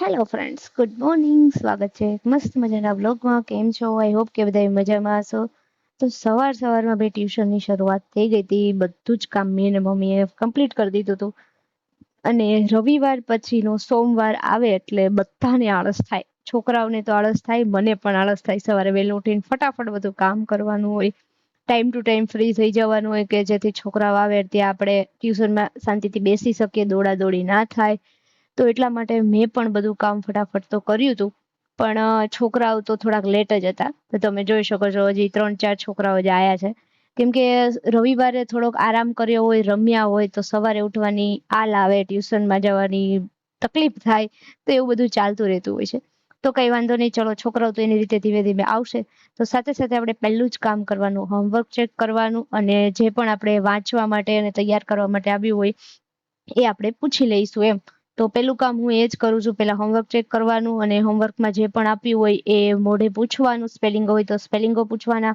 Hello friends good morning સ્વાગત છે. મસ્ત મજાના બ્લોગમાં કેમ છો? આઈ હોપ કે બધા મજામાં હશો. તો સવાર સવારમાં બે ટ્યુશનની શરૂઆત થઈ ગઈ હતી. બધું જ કામ મેં અને મમ્મીએ કમ્પ્લીટ કરી દીધું હતું. અને રવિવાર પછીનો સોમવાર આવે એટલે બધાને આળસ થાય. છોકરાઓને તો આળસ થાય, મને પણ આળસ થાય. સવારે વહેલું ઉઠીને ફટાફટ બધું કામ કરવાનું હોય ટાઈમ ટુ ટાઈમ ફ્રી થઈ જવાનું હોય કે જેથી છોકરાઓ આવે, ત્યાં આપણે ટ્યુશનમાં શાંતિથી બેસી શકીએ, દોડાદોડી ના થાય. તો એટલા માટે મેં પણ બધું કામ ફટાફટ તો કર્યું હતું. પણ છોકરાઓ તો થોડાક લેટ જ હતા. તો તમે જોઈ શકો છો, હજી ત્રણ ચાર છોકરાઓ જ આવ્યા છે. કેમ કે, રવિવારે થોડોક આરામ કર્યો હોય, રમ્યા હોય, તો સવારે ઉઠવાની આલ આવે, ટ્યુશનમાં જવાની તકલીફ થાય, તો એવું બધું ચાલતું રહેતું હોય છે. તો કઈ વાંધો નહીં, ચલો, છોકરાઓ તો એની રીતે ધીમે ધીમે આવશે. તો સાથે સાથે આપણે પહેલું જ કામ કરવાનું હોમવર્ક ચેક કરવાનું, અને જે પણ આપણે વાંચવા માટે અને તૈયાર કરવા માટે આવ્યું હોય, એ આપણે પૂછી લઈશું એમ. તો પેલું કામ હું એ જ કરું છું. પેલા હોમવર્ક ચેક કરવાનું અને હોમવર્કમાં જે પણ આપ્યું હોય એ મોઢે પૂછવાનું. સ્પેલિંગ હોય તો સ્પેલિંગો પૂછવાના.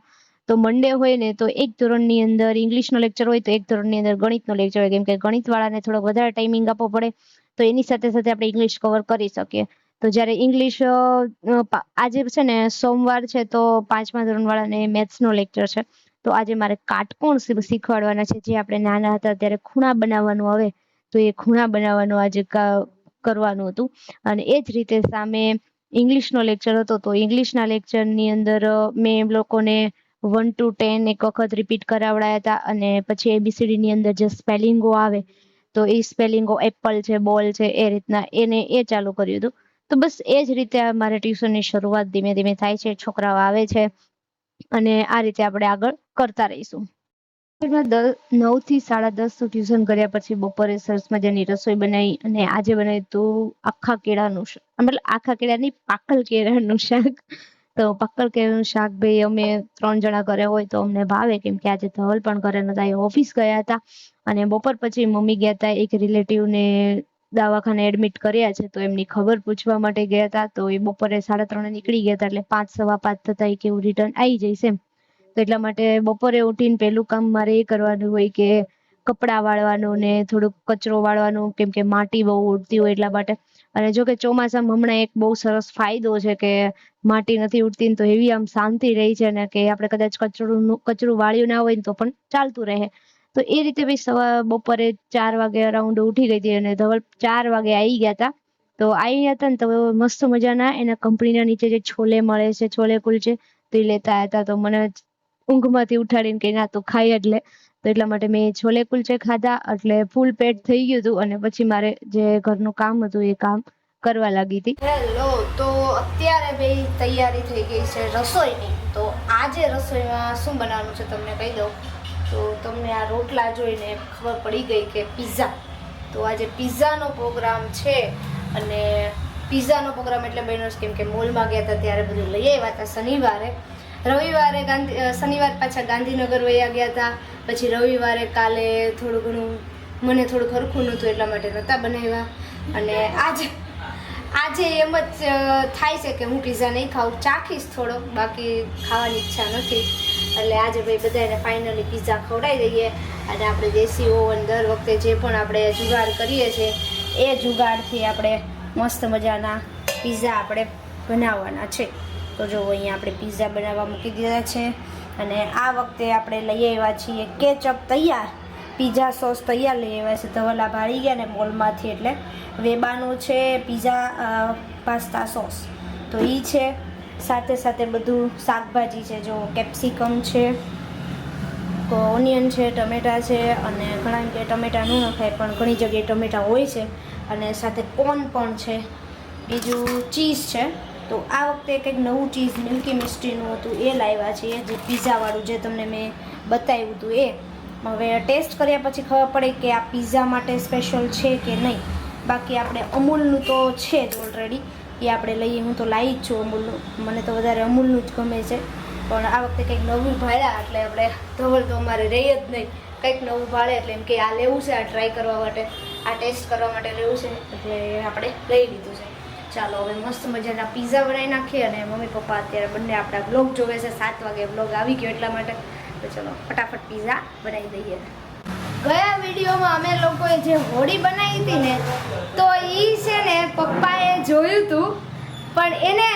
તો મંડે હોય ને તો એક ધોરણની અંદર ઇંગ્લિશનો લેક્ચર હોય તો એક ધોરણની અંદર ગણિતનો લેક્ચર હોય. કેમ કે ગણિતવાળાને થોડોક વધારે ટાઈમિંગ આપવો પડે. તો એની સાથે સાથે આપણે ઇંગ્લિશ કવર કરી શકીએ. તો જ્યારે ઇંગ્લિશ આજે છે ને સોમવાર છે તો પાંચમા ધોરણવાળાને મેથ્સનો લેક્ચર છે. તો આજે મારે કાટકોણ શીખવાડવાના છે. જે આપણે નાના હતા ત્યારે ખૂણા બનાવવાનું આવે. તો એ ખૂણા બનાવવાનું આજે કરવાનું હતું. અને એ જ રીતે સામે ઇંગ્લિશનો લેક્ચર હતો, તો ઇંગ્લિશના લેક્ચરની અંદર મેં એમ લોકોને વન ટુ ટેન એક વખત રિપીટ કરાવડાયા હતા. અને પછી એબીસીડીની અંદર જે સ્પેલિંગો આવે, તો એ સ્પેલિંગો એપલ છે બોલ છે, એ રીતના એને એ ચાલુ કર્યું હતું. તો બસ એ જ રીતે મારે ટ્યુશનની શરૂઆત ધીમે ધીમે થાય છે, છોકરાઓ આવે છે. અને આ રીતે આપણે આગળ કરતા રહીશું. નવથી સાડા દસ ટ્યુશન કર્યા પછી બપોરે સરસ મજાની રસોઈ બનાવી અને આજે બનાવી તો આખા કેળાનું મતલબ આખા કેળાની પાકલ કેળાનું શાક. તો પાકલ કેળાનું શાક ભાઈ અમે ત્રણ જણા ઘરે હોય તો અમને ભાવે, કેમ કે આજે ધવલ પણ ઘરે નતા, એ ઓફિસ ગયા હતા. અને બપોર પછી મમ્મી ગયા હતા, એક રિલેટિવને દવાખાને એડમિટ કર્યા છે તો એમની ખબર પૂછવા માટે ગયા હતા. તો એ બપોરે સાડા ત્રણે નીકળી ગયા હતા એટલે પાંચ સવા પાંચ થતા એ કેવું રિટર્ન આવી જઈશ એમ. તો એટલા માટે બપોરે ઉઠીને પહેલું કામ મારે એ કરવાનું હોય કે કપડાં વાળવાનું ને થોડુંક કચરો વાળવાનું, કેમ કે માટી બહુ ઉડતી હોય એટલા માટે. અને જો કે ચોમાસામાં હમણાં એક બહુ સરસ ફાયદો છે કે માટી નથી ઉડતી તો એવી આમ શાંતિ રહી છે ને કે આપણે કદાચ કચરું કચરું વાળ્યું ના હોય તો પણ ચાલતું રહે. તો એ રીતે ભાઈ સવા, બપોરે ચાર વાગે અરાઉન્ડ ઉઠી ગઈ હતી અને ધવલ ચાર વાગે આવી ગયા હતા તો આવી હતા ને તો મસ્ત મજાના એના કંપનીના નીચે જે છોલે મળે છે, છોલે કુલચે તે લેતા હતા તો મને ઊંઘમાંથી ઉઠાડીને કે ના, તું ખાઈ જ લે. તો એટલા માટે મેં છોલે કુલચે ખાધા, એટલે ફૂલ પેટ થઈ ગયું હતું અને પછી મારે જે ઘરનું કામ હતું એ કામ કરવા લાગી હતી. હેલો, તો અત્યારે બે તૈયારી થઈ ગઈ છે રસોઈની. તો આજે રસોઈમાં શું બનાવવાનું છે તમને કહી દઉં? તો તમને આ રોટલા જોઈને ખબર પડી ગઈ કે પિઝા તો આજે પિઝાનો પ્રોગ્રામ છે અને પિઝાનો પ્રોગ્રામ એટલે બન્યો કેમ કે મોલમાં ગયા હતા ત્યારે બધું લઈ આવ્યા હતા શનિવારે. રવિવારે ગાંધી શનિવાર પાછા ગાંધીનગર વયા ગયા હતા પછી રવિવારે કાલે થોડું ઘણું, મને થોડું ખરખું નહોતું એટલા માટે નહોતા બનાવ્યા. અને આજે આજે એમ જ થાય છે કે હું પિઝા નહીં ખાઉં. ચાખીશ થોડો બાકી ખાવાની ઈચ્છા નથી. એટલે આજે ભાઈ બધાને ફાઇનલી પિઝા ખવડાવી દઈએ. અને આપણે દેશી ઓવન દર વખતે જે પણ આપણે જુગાડ કરીએ છીએ, એ જુગાડથી આપણે મસ્ત મજાના પિઝા આપણે બનાવવાના છે. તો જો અહીંયા આપણે પીઝા બનાવવા મૂકી દીધા છે અને આ વખતે આપણે લઈ આવ્યા છીએ કેચઅપ તૈયાર. પિઝા સોસ તૈયાર લઈ આવ્યા છે. ધવલા ભાળી ગયા ને મોલમાંથી એટલે વેબાનું છે પિઝા પાસ્તા સોસ તો એ છે. સાથે સાથે બધું શાકભાજી છે. જો કેપ્સિકમ છે ઓનિયન છે, ટમેટા છે અને ઘણા કે ટમેટા ન નખાય, પણ ઘણી જગ્યાએ ટમેટા હોય છે અને સાથે કોર્ન પણ છે. બીજું ચીઝ છે. તો આ વખતે કંઈક નવું ચીઝ મિલ્કી મિસ્ટ્રીનું હતું, એ લાવ્યા છીએ. જે પીઝાવાળું જે તમને મેં બતાવ્યું હતું એ. હવે ટેસ્ટ કર્યા પછી ખબર પડે કે આ પીઝા માટે સ્પેશિયલ છે કે નહીં. બાકી આપણે અમૂલનું તો છે જ ઓલરેડી એ આપણે લઈએ, હું તો લાવી જ છું અમૂલનું. મને તો વધારે અમૂલનું જ ગમે છે. પણ આ વખતે કંઈક નવું ભાડ્યા, એટલે આપણે ધવલ તો અમારે રહી જ નહીં. કંઈક નવું ભાડે, એટલે એમ કે આ લેવું છે, આ ટ્રાય કરવા માટે. આ ટેસ્ટ કરવા માટે લેવું છે, એટલે આપણે લઈ લીધું છે. ચાલો, હવે મસ્ત મજાના પિઝા બનાવી નાખીએ અને મમ્મી પપ્પા અત્યારે બંને આપણા બ્લોગ જોવે છે. સાત વાગે બ્લોગ આવી ગયો એટલા માટે. તો ચલો, ફટાફટ પિઝા બનાવી દઈએ. ગયા વિડીયોમાં અમે લોકોએ જે હોડી બનાવી હતી ને, તો એ છે ને પપ્પાએ જોયું તું, પણ એને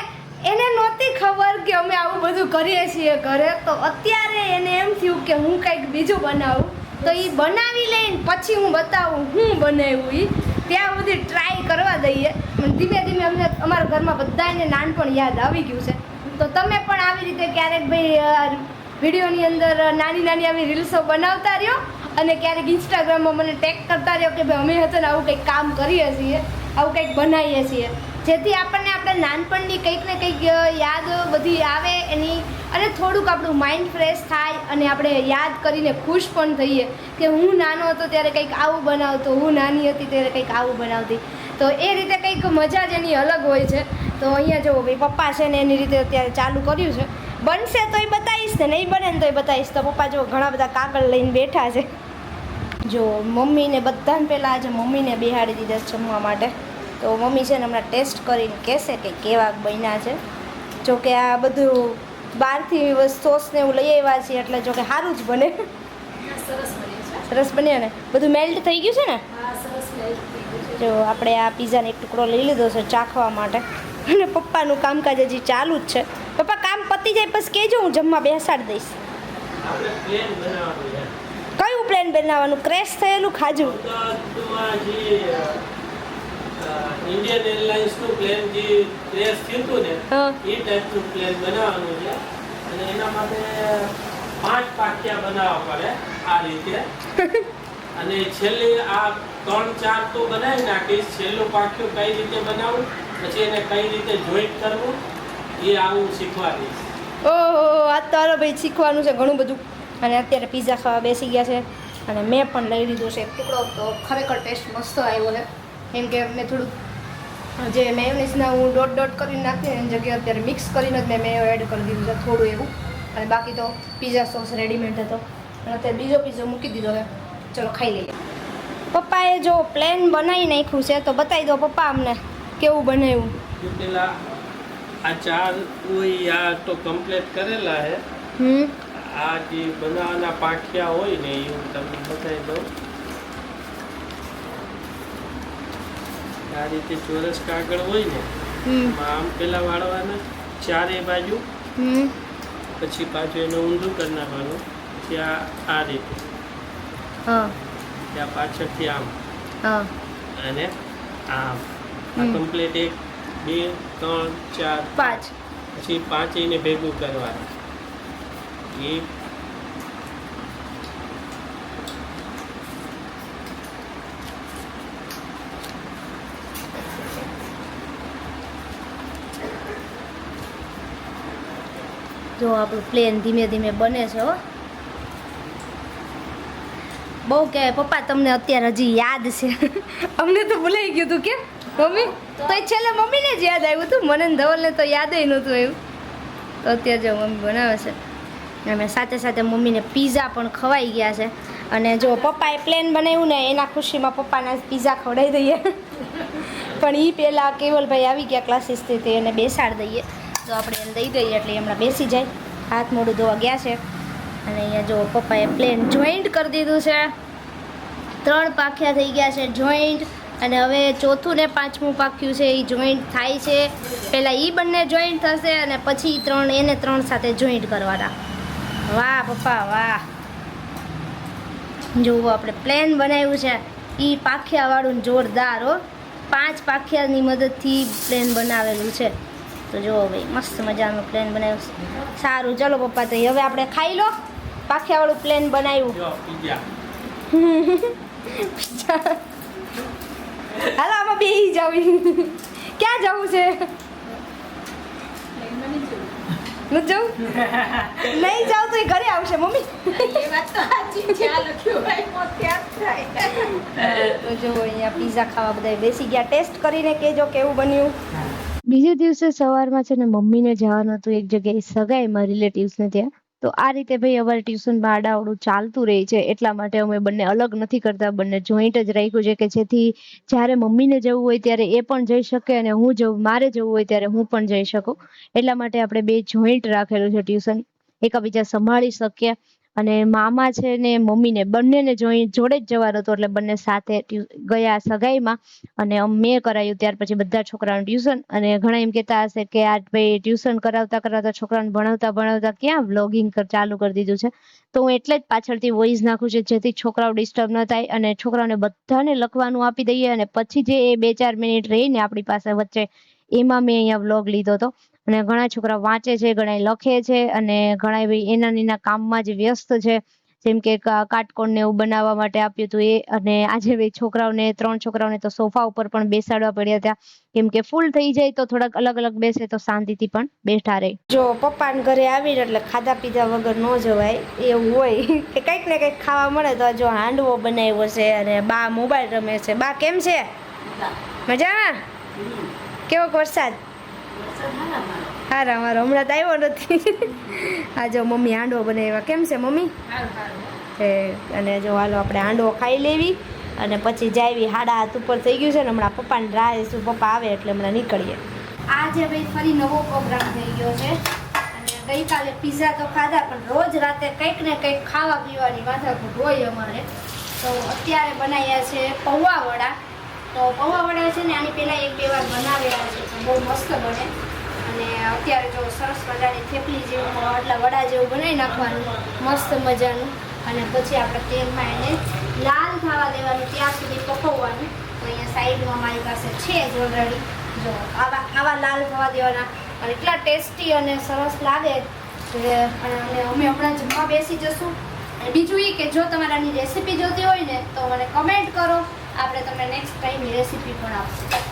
એને નહોતી ખબર કે અમે આવું બધું કરીએ છીએ ઘરે. તો અત્યારે એને એમ થયું કે હું કંઈક બીજું બનાવું. તો એ બનાવી લઈને પછી હું બતાવું હું બનાવ્યું એ ત્યાં સુધી ટ્રાય કરવા દઈએ. ધીમે ધીમે અમને અમારા ઘરમાં બધાને નાનપણ યાદ આવી ગયું છે. તો તમે પણ આવી રીતે ક્યારેક ભાઈ વિડીયોની અંદર નાની નાની આવી રીલ્સો બનાવતા રહ્યો અને ક્યારેક ઇન્સ્ટાગ્રામમાં મને ટેગ કરતા રહ્યો કે ભાઈ અમે હતા ને આવું કંઈક કામ કરીએ છીએ, આવું કંઈક બનાવીએ છીએ. જેથી આપણને આપણે નાનપણની કંઈક ને કંઈક યાદ બધી આવે એની અને થોડુંક આપણું માઇન્ડ ફ્રેશ થાય અને આપણે યાદ કરીને ખુશ પણ થઈએ કે હું નાનો હતો ત્યારે કંઈક આવું બનાવતો, હું નાની હતી ત્યારે કંઈક આવું બનાવતી. તો એ રીતે કંઈક મજા જ એની અલગ હોય છે. તો અહીંયા જો ભાઈ પપ્પા છે ને એની રીતે અત્યારે ચાલુ કર્યું છે. બનશે તોય બતાવીશ ને, નહીં બને ને તો એ બતાવીશ. તો પપ્પા જો ઘણા બધા કાગળ લઈને બેઠા છે. જો મમ્મીને બધાને પહેલાં આજે મમ્મીને બેહાડી દીધા જમવા માટે. તો મમ્મી છે ને હમણાં ટેસ્ટ કરીને કહેશે કે કેવા બન્યા છે. જો કે આ બધું બહારથી સોસને એવું લઈ આવ્યા છીએ એટલે જો કે સારું જ બને. સરસ બને બન્યા ને? બધું મેલ્ટ થઈ ગયું છે ને? હા સરસ લાઈટ થઈ ગયું છે. જો આપણે આ પીઝાને એક ટુકડો લઈ લીધો છે ચાખવા માટે. અને પપ્પાનું કામકાજ હજી ચાલુ જ છે. પપ્પા કામ પતી જાય પછી કહેજો હું જમવા બેસાડી દઈશ. આપણે પ્લેન બનાવવાનું કયું પ્લેન બનાવવાનું? ક્રેશ થયેલું ખાજું? અમદાવાદમાં એરલાઇન્સ ઇન્ડિયન એરલાઇન્સનું પ્લેન જે ક્રેશ થયું હતું ને એ એ ટાઈપનું પ્લેન બનાવવાનું છે. અને એના માટે પાંચ પાટિયા બનાવવા પડે આ રીતે. અને છેલ્લે આ ત્રણ ચાર તો બનાવી નાખીશ. છેલ્લું પાટિયું કઈ રીતે બનાવવું પછી એને કઈ રીતે જોઈન્ટ કરવું એ આવું શીખવાડીશ ઓહો આ તારો ભાઈ શીખવાનું છે ઘણું બધું. અને અત્યારે પીઝા ખાવા બેસી ગયા છે. અને મેં પણ લઈ લીધો છે એક ટુકડો તો ખરેખર ટેસ્ટ મસ્ત આવ્યો છે. કેમ કે મેં થોડુંક જે મેયોનીઝના હું ડોટ ડોટ કરીને નાખી એની જગ્યાએ અત્યારે મિક્સ કરીને જ મેં મેયો એડ કરી દીધું છે થોડું એવું. અને બાકી તો પીઝા સોસ રેડીમેડ હતો. અને અત્યારે બીજો પીઝો મૂકી દીધો હવે ચલો ખાઈ લઈએ. પપ્પાએ જો પ્લેન બનાવી નાખ્યું છે તો બતાવી દો પપ્પા અમને કેવું બનાવ્યું. પેલા આ ચાર હોય આ તો કમ્પ્લીટ કરેલા હે હમ. આ જે બનાવવાના પાઠિયા હોય ને એ હું તમને બતાવી દઉં. આ રીતે ચોરસ કાગળ હોય ને હમ. આમ પેલા વાળવાના ચારે બાજુ પછી પાછું એને ઊંધું કરી નાખવાનું ત્યાં આ રીતે. ત્યાં પાછળથી આમ. અને આમ. આ કમ્પ્લીટ એક બે ત્રણ ચાર. પાંચ. પછી પાંચેયને ભેગું કરવાનું. એક જો આપણું પ્લેન ધીમે ધીમે બને છે, હો. બહુ કે પપ્પા, તમને અત્યારે હજી યાદ છે. અમને તો ભૂલાઈ ગયું હતું કે મમ્મી? તો છેલ્લે મમ્મીને જ યાદ આવ્યું હતું મને ધવલને તો યાદ નહોતું આવ્યું. તો અત્યારે જો મમ્મી બનાવે છે. અને સાથે સાથે મમ્મીને પીઝા પણ ખવાઈ ગયા છે. અને જો પપ્પાએ પ્લેન બનાવ્યું ને, એના ખુશીમાં પપ્પાના પીઝા ખવડાવી દઈએ. પણ એ પહેલાં કેવલભાઈ આવી ગયા ક્લાસીસથી તે એને બેસાડી દઈએ. તો આપણે એને દઈ દઈએ એટલે હમણાં બેસી જાય. હાથ મોઢું ધોવા ગયા છે. અને અહીંયા જો પપ્પાએ પ્લેન જોઈન્ટ કરી દીધું છે. ત્રણ પાખ્યા થઈ ગયા છે જોઈન્ટ અને હવે ચોથું ને પાંચમું પાખ્યું છે એ જોઈન્ટ થાય છે. પહેલાં એ બંને જોઈન્ટ થશે અને પછી ત્રણ એને ત્રણ સાથે જોઈન્ટ કરવાના. વાહ પપ્પા, વાહ. જુઓ આપણે પ્લેન બનાવ્યું છે. એ પાખ્યાવાળું જોરદાર હો. પાંચ પાખ્યાની મદદથી પ્લેન બનાવેલું છે. તો જુઓ ભાઈ મસ્ત મજાનું પ્લેન બનાવ્યું સારું ચલો પપ્પા તો હવે આપણે ખાઈ લો. પાખિયાવાળું પ્લેન બનાવ્યું. જો પીઝા હાલો આમાં બે જવી ક્યાં જવું છે? જવું. નથી નહીં જાવ તો એ ઘરે આવશે મમ્મી. એ વાત તો સાચી છે. આ લખ્યું હોય મોત થાય. તો જો અહીંયા પીઝા ખાવા બધા બેસી ગયા. ટેસ્ટ કરીને કેજો કેવું બન્યું. બીજે દિવસે સવારમાં છે ને મમ્મીને જવાનું હતું, એક જગ્યાએ સગાઈમાં રિલેટિવ્સને ત્યાં. તો આ રીતે ભાઈ અમારે ટ્યુશનમાં આડાવડું ચાલતું રહે છે, એટલા માટે અમે બંને અલગ નથી કરતા, બંને જોઈન્ટ જ રાખ્યું છે કે જેથી જ્યારે મમ્મીને જવું હોય ત્યારે એ પણ જઈ શકે અને હું જવું મારે જવું હોય ત્યારે હું પણ જઈ શકું. એટલા માટે આપણે બે જોઈન્ટ રાખેલું છે ટ્યુશન. એકબીજા સંભાળી શકીએ. અને મામા છે ને મમ્મીને બંનેને જોઈ જોડે જ જવાનો હતો, એટલે બંને સાથે ગયા સગાઈમાં. અને મેં કરાયું ત્યાર પછી બધા છોકરાનું ટ્યુશન. અને ઘણા એમ કહેતા હશે કે, આ ભાઈ ટ્યુશન કરાવતા કરાવતા છોકરાને ભણાવતા ભણાવતા ક્યાં વ્લોગિંગ ચાલુ કરી દીધું છે? તો હું એટલે જ પાછળથી વોઇસ નાખું છું, જેથી છોકરાઓ ડિસ્ટર્બ ન થાય અને છોકરાઓને બધાને લખવાનું આપી દઈએ. અને પછી જે એ બે ચાર મિનિટ રહીને આપણી પાસે વચ્ચે, એમાં મેં અહીંયા વ્લોગ લીધો હતો. અને ઘણા છોકરા વાંચે છે ઘણા લખે છે અને ઘણા એવી એના એના કામમાં જ વ્યસ્ત છે. જેમ કે કાટકોણ ને એવું બનાવવા માટે આપ્યું હતું એ અને આજે બે છોકરાઓને ત્રણ છોકરાઓને તો સોફા ઉપર પણ બેસાડવા પડ્યા હતા. કેમ કે ફૂલ થઈ જાય તો થોડાક અલગ અલગ બેસે તો શાંતિથી પણ બેઠા રહે. જો પપ્પાને ઘરે આવીને એટલે ખાધા પીધા વગર ન જવાય એવું હોય. કે કંઈક ને કંઈક ખાવા મળે તો જો હાંડવો બનાવ્યો છે અને બા મોબાઈલ રમે છે. બા કેમ છે? મજામાં? કેવો વરસાદ? હારા, મારો હમણાં તો આવ્યો નથી. આ જો મમ્મી હાંડવો બનાવ્યા. કેમ છે મમ્મી? અને જો હાલો આપણે હાંડવો ખાઈ લેવી અને પછી જાવી. હાડા હાથ ઉપર થઈ ગયું છે ને, હમણાં પપ્પાને રાહ શું પપ્પા આવે એટલે હમણાં નીકળીએ. આજે ભાઈ ફરી નવો પ્રોગ્રામ થઈ ગયો છે. અને ગઈકાલે પીઝા તો ખાધા, પણ રોજ રાતે કંઈક ને કંઈક ખાવા પીવાની માથાકૂટ હોય અમારે. તો અત્યારે બનાવ્યા છે પૌવા વડા. તો પૌવા વડા છે ને આની પહેલાં એક બે વાર બનાવેલા છે બહુ મસ્ત બને. અને અત્યારે જો સરસ મજાની થેપલી જેવું આટલા વડા જેવું બનાવી નાખવાનું, મસ્ત મજાનું. અને પછી આપણે તેલમાં એને લાલ થવા દેવાનું, ત્યાં સુધી પકવવાનું. તો અહીંયા સાઈડમાં મારી પાસે છે જ ઓલરેડી. જો આવા આવા લાલ થવા દેવાના. અને એટલા ટેસ્ટી અને સરસ લાગે. અને અમે હમણાં જમવા બેસી જશું. અને બીજું એ કે જો તમારાની રેસીપી જોતી હોય ને, તો મને કમેન્ટ કરો. આપણે તમને નેક્સ્ટ ટાઈમ રેસીપી પણ આપશું.